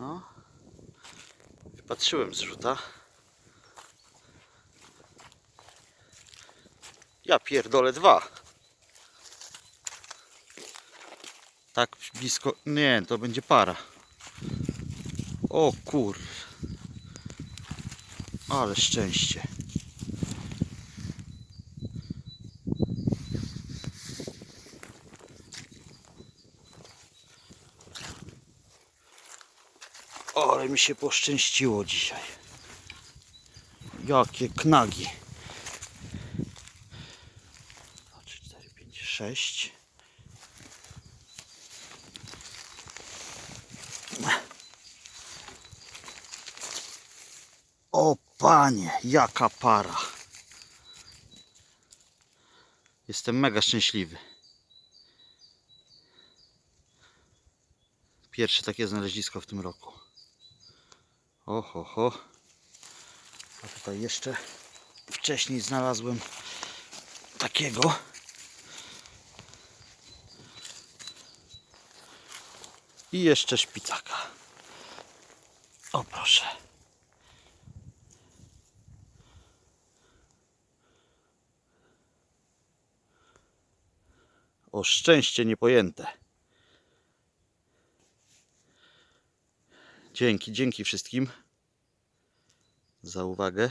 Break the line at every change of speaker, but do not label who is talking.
No. Patrzyłem zrzuta. Ja pierdolę dwa. Tak blisko. Nie, to będzie para. O kur. Ale szczęście. Ale mi się poszczęściło dzisiaj. Jakie knagi. 2, 3, 4, 5, 6. O panie, jaka para. Jestem mega szczęśliwy. Pierwsze takie znalezisko w tym roku. Oho, ho. A tutaj jeszcze wcześniej znalazłem takiego. I jeszcze szpicaka. O proszę. O szczęście niepojęte. Dzięki, dzięki wszystkim za uwagę.